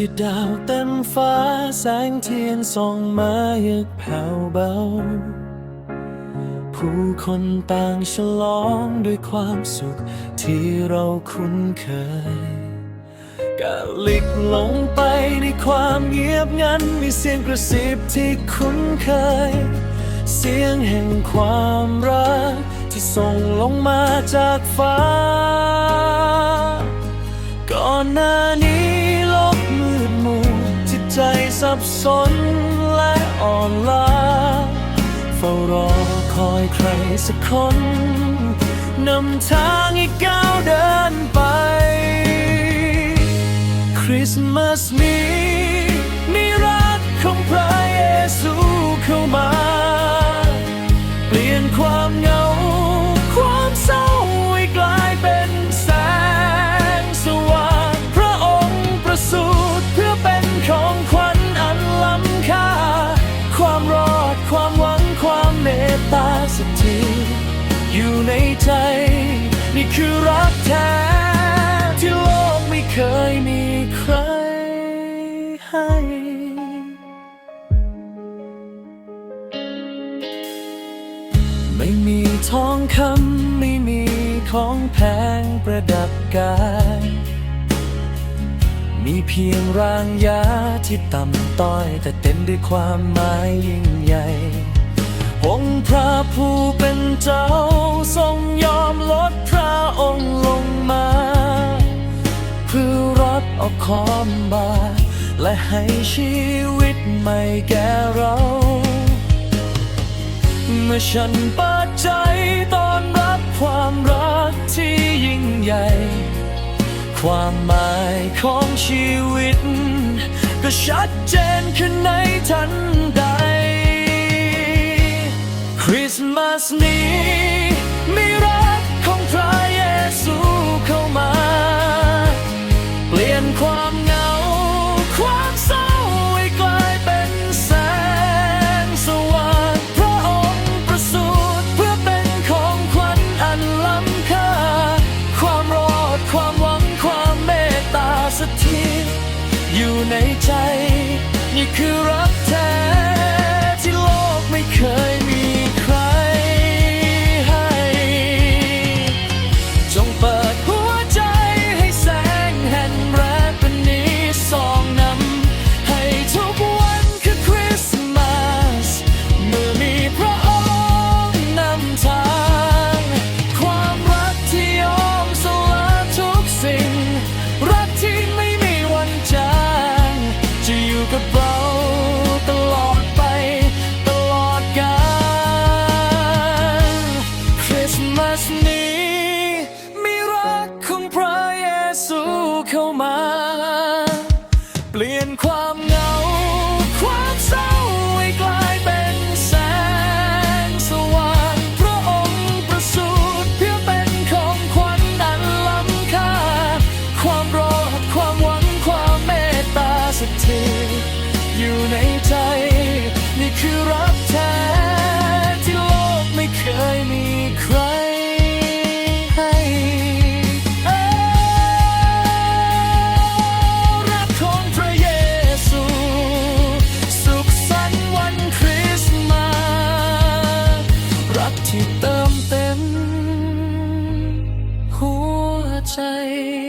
ที่ดาวเต็มฟ้าแสงเทียนส่องมายึกแผ่วเบา ผู้คนต่างฉลองด้วยความสุขที่เราคุ้นเคยกาลิกลงไปในความเงียบงันมีเสียงกระซิบที่คุ้นเคย เสียงแห่งความรักที่ส่งลงมาจากฟ้า ก่อนหน้านี้ ใจสับสนและอ่อนล้าเฝ้ารอคอยใครสักคนนำทางให้ก้าวเดินไป คริสต์มาสนี้มีรักของพระเยซูเข้ามา เปลี่ยนความเหงา ในใจ นี่คือรักแท้ ที่โลกไม่เคยมีใครให้ไม่มีทองคำไม่มีของแพงประดับกายมีเพียงรางยาที่ต่ำต้อย แต่เต็มด้วยความหมายยิ่งใหญ่ องค์พระผู้เป็นเจ้าทรงยอมลดพระองค์ลงมา เพื่อรับเอาความบาปและให้ชีวิตใหม่แก่เรา เมื่อฉันเปิดใจตอนรับความรักที่ยิ่งใหญ่ ความหมายของชีวิต ก็ชัดเจนขึ้นในทันใดค ริสต์มาสนี้มีรักของพระเยซูเข้ามา เปลี่ยนความเหงา ความเศร้าให้กลายเป็นแสงสว่างพระองค์ประสูติเพื่อเป็นของขวัญอันล้ำค่า ความรอดความหวังความเมตตาสถิตอยู่ในใจ นี่คือรักแท้ที่โลกไม่เคยมี อยู่กั 谁